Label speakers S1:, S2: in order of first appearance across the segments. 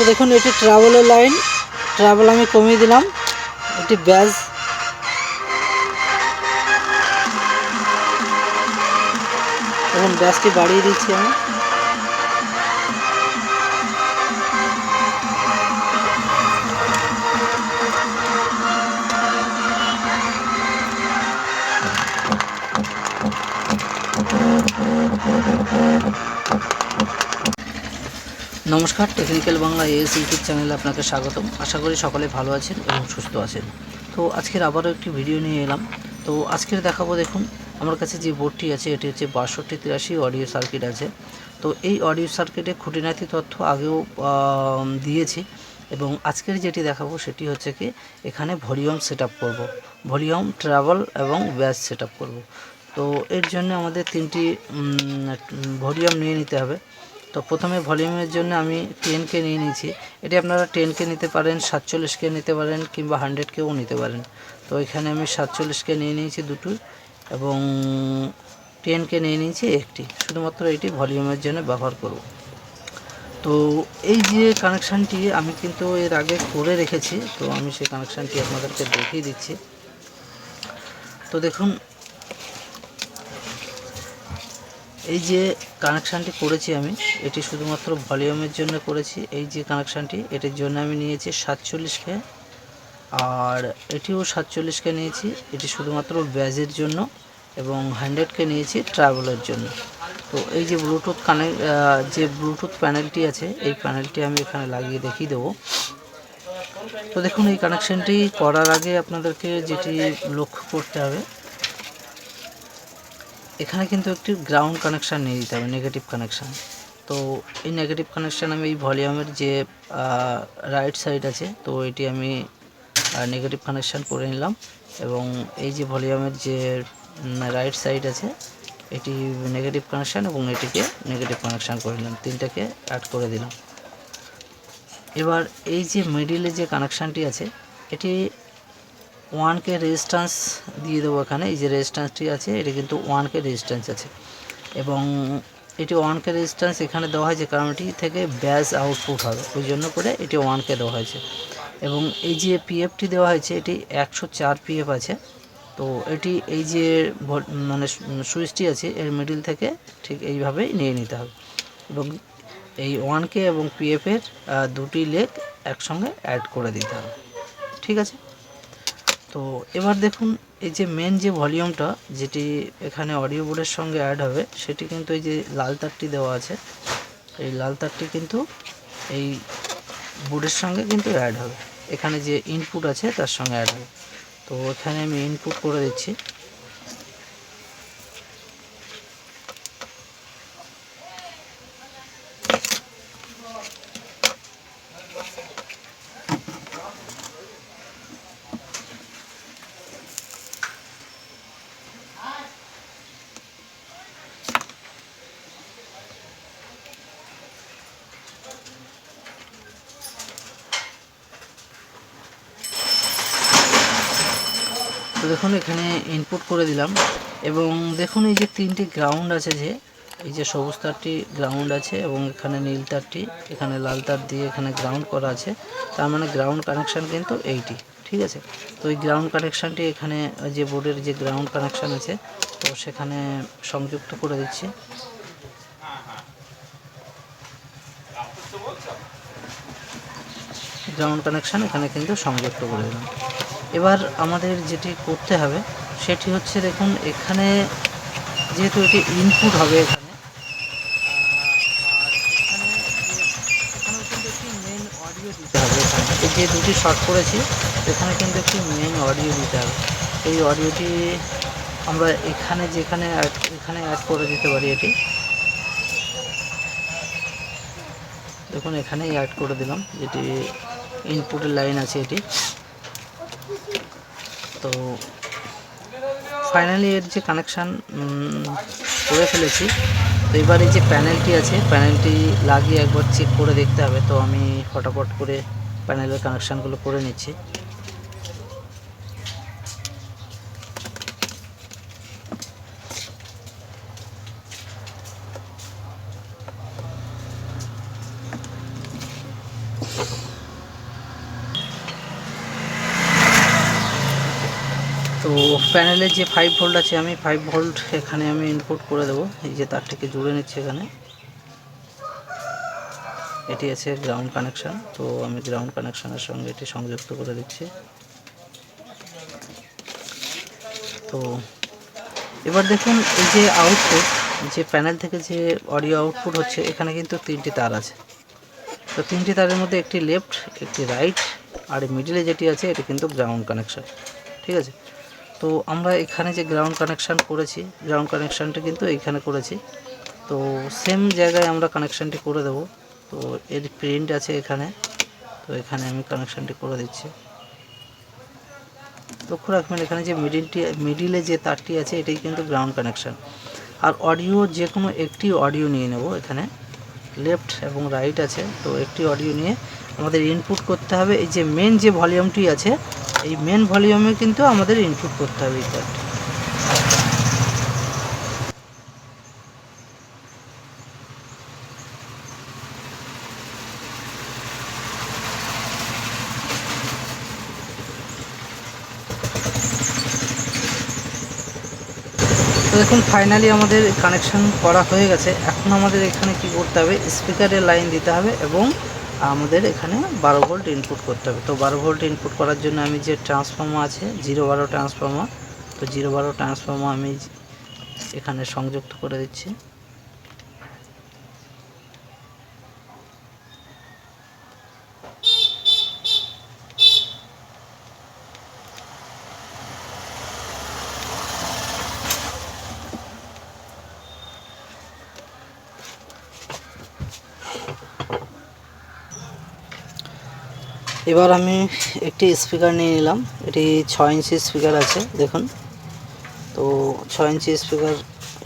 S1: তো দেখুন, এটি ট্রাভেলের লাইন ট্রাভেল আমি কমিয়ে দিলাম। এটি ব্যাজ এখন ব্যাসটি বাড়িয়ে দিচ্ছি আমি। নমস্কার, টেকনিক্যাল বাংলা এস ইউটিউব চ্যানেলে আপনাকে স্বাগতম। আশা করি সকলে ভালো আছেন এবং সুস্থ আছেন। তো আজকের আবারও একটি ভিডিও নিয়ে এলাম। তো আজকের দেখাবো দেখুন, আমার কাছে যে বোর্ডটি আছে, এটি হচ্ছে বাষট্টি তিরাশি অডিও সার্কিট আছে। তো এই অডিও সার্কিটে খুঁটিনাটি তথ্য আগেও দিয়েছি এবং আজকের যেটি দেখাবো সেটি হচ্ছে কি, এখানে ভলিউম সেট আপ করব। ভলিউম, ট্রাভেল এবং ব্যাস সেট আপ করব। তো এর জন্য আমাদের তিনটি ভলিউম নিয়ে নিতে হবে। তো প্রথমে ভলিউমের জন্য আমি টেনকে নিয়ে নিয়েছি। এটি আপনারা টেনকে নিতে পারেন সাতচল্লিশকে নিতে পারেন কিংবা হান্ড্রেডকেও নিতে পারেন। তো এখানে আমি সাতচল্লিশকে নিয়ে নিয়েছি দুটো এবং টেনকে নিয়ে নিয়েছি একটি। শুধুমাত্র এটি ভলিউমের জন্য ব্যবহার করব। তো এই যে কানেকশানটি আমি কিন্তু এর আগে করে রেখেছি, তো আমি সেই কানেকশানটি আপনাদেরকে দেখিয়ে দিচ্ছি। তো দেখুন এই যে কানেকশানটি করেছি আমি, এটি শুধুমাত্র ভলিউমের জন্য করেছি। এই যে কানেকশানটি এটির জন্য আমি নিয়েছি সাতচল্লিশকে। আর এটিও সাতচল্লিশকে নিয়েছি। এটি শুধুমাত্র ব্যাজের জন্য এবং হান্ড্রেডকে নিয়েছি ট্রাভেলের জন্য। তো এই যে ব্লুটুথ কানেক্ট যে ব্লুটুথ প্যানেলটি আছে, এই প্যানেলটি আমি এখানে লাগিয়ে দেখিয়ে দেবো। তো দেখুন, এই কানেকশানটি করার আগে আপনাদেরকে যেটি লক্ষ্য করতে হবে এখানে কিন্তু একটি গ্রাউন্ড কানেকশান নিয়ে দিতে হবে নেগেটিভ কানেকশান তো এই নেগেটিভ কানেকশান আমি এই ভলিউমের যে রাইট সাইড আছে, তো এটি আমি নেগেটিভ কানেকশান করে নিলাম এবং এই যে ভলিউমের যে রাইট সাইড আছে, এটি নেগেটিভ কানেকশান এবং এটিকে নেগেটিভ কানেকশান করে নিলাম, তিনটাকে অ্যাড করে দিলাম। এবার এই যে মিডিলে যে কানেকশানটি আছে, এটি ওয়ানকে রেজিস্ট্যান্স দিয়ে দেবো এখানে। এই যে রেজিস্ট্যান্সটি আছে, এটি কিন্তু ওয়ানকে রেজিস্ট্যান্স আছে। এবং এটি ওয়ানকে রেজিস্ট্যান্স এখানে দেওয়া হয়েছে কারণ এটি থেকে ব্যাস আউটপুট হবে। ওই জন্য করে এটি ওয়ানকে দেওয়া হয়েছে। এবং এই যে পিএফটি দেওয়া হয়েছে, এটি একশো চার পিএফ আছে। তো এটি এই যে মানে সুইচটি আছে, এর মিডিল থেকে ঠিক এইভাবেই নিয়ে নিতে হবে। এবং এই ওয়ানকে এবং পিএফের দুটি লেগ একসঙ্গে অ্যাড করে দিতে হবে। ঠিক আছে? তো এবার দেখুন, এই যে মেন যে ভলিউমটা যেটি এখানে অডিও বোর্ডের সঙ্গে অ্যাড হবে, সেটি কিন্তু এই যে লাল তারটি দেওয়া আছে, এই লাল তারটি কিন্তু এই বোর্ডের সঙ্গে কিন্তু অ্যাড হবে। এখানে যে ইনপুট আছে, তার সঙ্গে অ্যাড হবে। তো এখানে আমি ইনপুট করে দিচ্ছি। দেখুন, এখানে ইনপুট করে দিলাম। এবং দেখুন, এই যে তিনটি গ্রাউন্ড আছে যে, এই যে সবুজ তারটি গ্রাউন্ড আছে এবং এখানে নীল তারটি, এখানে লাল তার দিয়ে এখানে গ্রাউন্ড করা আছে। তার মানে গ্রাউন্ড কানেকশান কিন্তু এইটি, ঠিক আছে? তো এই গ্রাউন্ড কানেকশানটি এখানে যে বোর্ডের যে গ্রাউন্ড কানেকশান আছে, তো সেখানে সংযুক্ত করে দিচ্ছি। গ্রাউন্ড কানেকশান এখানে কিন্তু সংযুক্ত করে দিলাম। এবার আমাদের যেটি করতে হবে, সেটি হচ্ছে দেখুন, এখানে যেহেতু এটি ইনপুট হবে এখানে যে- দুটি শর্ট করেছি, এখানে কিন্তু একটি মেন অডিও দিতে হবে। এই অডিওটি আমরা এখানে যেখানে add- এখানে অ্যাড করে দিতে পারি এটি। দেখুন, এখানেই অ্যাড করে দিলাম, যেটি ইনপুটের লাইন আছে এটি। তো ফাইনালি এর যে কানেকশান করে ফেলেছি। তো এবার এই যে প্যানেলটি আছে প্যানেলটি লাগিয়ে একবার চেক করে দেখতে হবে। তো আমি ফটাফট করে প্যানেলের কানেকশানগুলো করে নিচ্ছি। তো প্যানেলের যে ফাইভ ভোল্ট আছে, আমি ফাইভ ভোল্ট এখানে আমি ইনপুট করে দেবো। এই যে তারটিকে জুড়ে নিচ্ছি এখানে। এটি আছে গ্রাউন্ড কানেকশান তো আমি গ্রাউন্ড কানেকশানের সঙ্গে এটি সংযুক্ত করে দিচ্ছি। তো এবার দেখুন, এই যে আউটপুট যে প্যানেল থেকে যে অডিও আউটপুট হচ্ছে, এখানে কিন্তু তিনটি তার আছে। তো তিনটি তারের মধ্যে একটি লেফট একটি রাইট আর মিডিলে যেটি আছে, এটি কিন্তু গ্রাউন্ড কানেকশান ঠিক আছে? তো আমরা এখানে যে গ্রাউন্ড কানেকশান করেছি গ্রাউন্ড কানেকশানটা কিন্তু এইখানে করেছি। তো সেম জায়গায় আমরা কানেকশানটি করে দেব। তো এর প্রিন্ট আছে এখানে। তো এখানে আমি কানেকশানটি করে দিচ্ছি। লক্ষ্য রাখবেন, এখানে যে মিডিলটি মিডিলে যে তারটি আছে, এটাই কিন্তু গ্রাউন্ড কানেকশান আর অডিও যে কোনো একটি অডিও নিয়ে নেব এখানে। লেফট এবং রাইট আছে। তো একটি অডিও নিয়ে আমাদের ইনপুট করতে হবে। এই যে মেন যে ভলিউমটি আছে এই মেন ভলিউমে কিন্তু আমাদের ইনপুট করতে হবে তারটি তো দেখুন ফাইনালি আমাদের কানেকশন করা হয়ে গেছে। এখন আমাদের এখানে কি করতে হবে? স্পিকারের লাইন দিতে হবে এবং আমাদের এখানে বারো ভোল্ট ইনপুট করতে হবে। তো বারো ভোল্ট ইনপুট করার জন্য আমি যে ট্রান্সফর্মার আছে জিরো বারো ট্রান্সফর্মার তো জিরো বারো ট্রান্সফর্মার আমি এখানে সংযুক্ত করে দিচ্ছি। এবার আমি একটি স্পিকার নিয়ে নিলাম। এটি ছয় ইঞ্চি স্পিকার আছে, দেখুন। তো ছয় ইঞ্চি স্পিকার,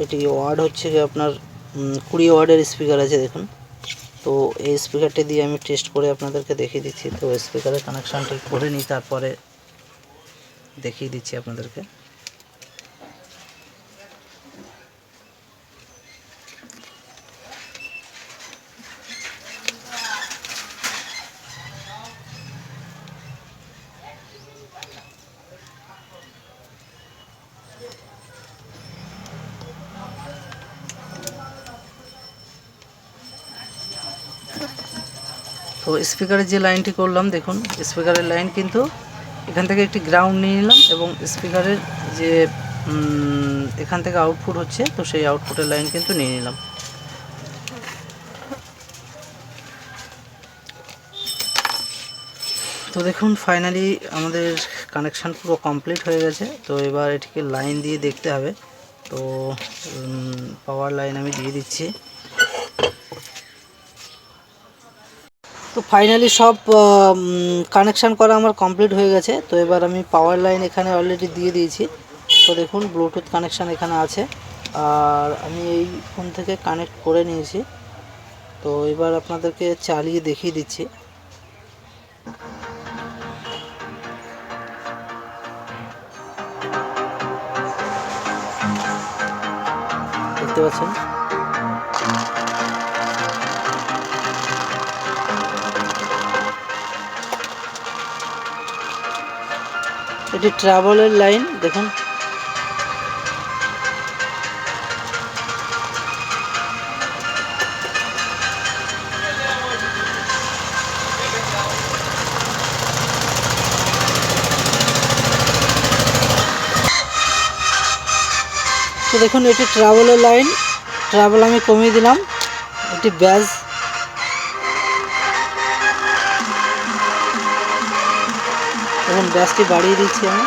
S1: এটি ওয়ার্ড হচ্ছে যে আপনার কুড়ি ওয়ার্ডের স্পিকার আছে, দেখুন। তো এই স্পিকারটি দিয়ে আমি টেস্ট করে আপনাদেরকে দেখিয়ে দিচ্ছি। তো স্পিকারের কানেকশানটি করে নিই, তারপরে দেখিয়ে দিচ্ছি আপনাদেরকে। তো স্পিকারের যে লাইনটি করলাম, দেখুন, স্পিকারের লাইন কিন্তু এখান থেকে একটি গ্রাউন্ড নিয়ে নিলাম এবং স্পিকারের যে এখান থেকে আউটপুট হচ্ছে, তো সেই আউটপুটের লাইন কিন্তু নিয়ে নিলাম। তো দেখুন, ফাইনালি আমাদের কানেকশান পুরো কমপ্লিট হয়ে গেছে। তো এবার এটিকে লাইন দিয়ে দেখতে হবে। তো পাওয়ার লাইন আমি দিয়ে দিচ্ছি। তো ফাইনালি সব কানেকশান করা আমার কমপ্লিট হয়ে গেছে। তো এবার আমি পাওয়ার লাইন এখানে অলরেডি দিয়ে দিয়েছি। তো দেখুন ব্লুটুথ কানেকশান এখানে আছে। আর আমি এই ফোন থেকে কানেক্ট করে নিয়েছি। তো এবার আপনাদেরকে চালিয়ে দেখিয়ে দিচ্ছি। দেখতে পাচ্ছেন? এটি ট্রাভেলের লাইন দেখুন। তো দেখুন, এটি ট্রাভেলের লাইন ট্রাভেল আমি কমিয়ে দিলাম। এটি ব্যাজ এখন ব্যাসটি বাড়িয়ে দিচ্ছি আমি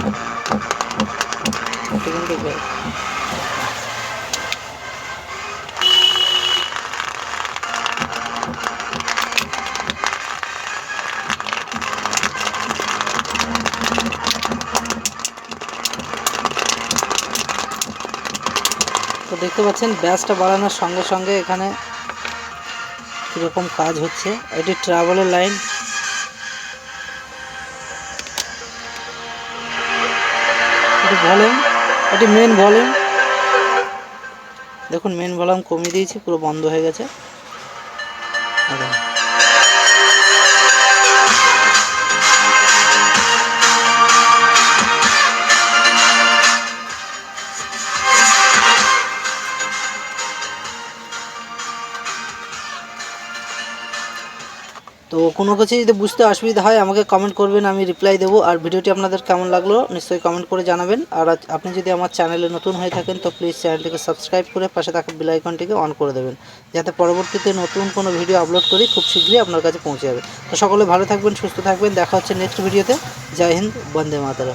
S1: এখান তো দেখতে পাচ্ছেন, ব্যাসটা বাড়ানোর সঙ্গে সঙ্গে এখানে কীরকম কাজ হচ্ছে। এটি ট্রাভেলের লাইন এটি ভলিউম এটি মেন ভলিউম দেখুন মেন ভলিউম কমিয়ে দিয়েছি, পুরো বন্ধ হয়ে গেছে। তো কোনো কিছু যদি বুঝতে অসুবিধা হয়, আমাকে কমেন্ট করবেন, আমি রিপ্লাই দেবো। আর ভিডিওটি আপনাদের কেমন লাগল, নিশ্চয়ই কমেন্ট করে জানাবেন। আর আপনি যদি আমার চ্যানেলে নতুন হয়ে থাকেন, তো প্লিজ চ্যানেলটিকে সাবস্ক্রাইব করে পাশে থাকা বিলাইকনটিকে অন করে দেবেন। যাতে পরবর্তীতে নতুন কোনো ভিডিও আপলোড করি, খুব শীঘ্রই আপনার কাছে পৌঁছে যাবে। তো সকলে ভালো থাকবেন, সুস্থ থাকবেন। দেখা হচ্ছে নেক্সট ভিডিওতে জয় হিন্দ, বন্দে মাতারা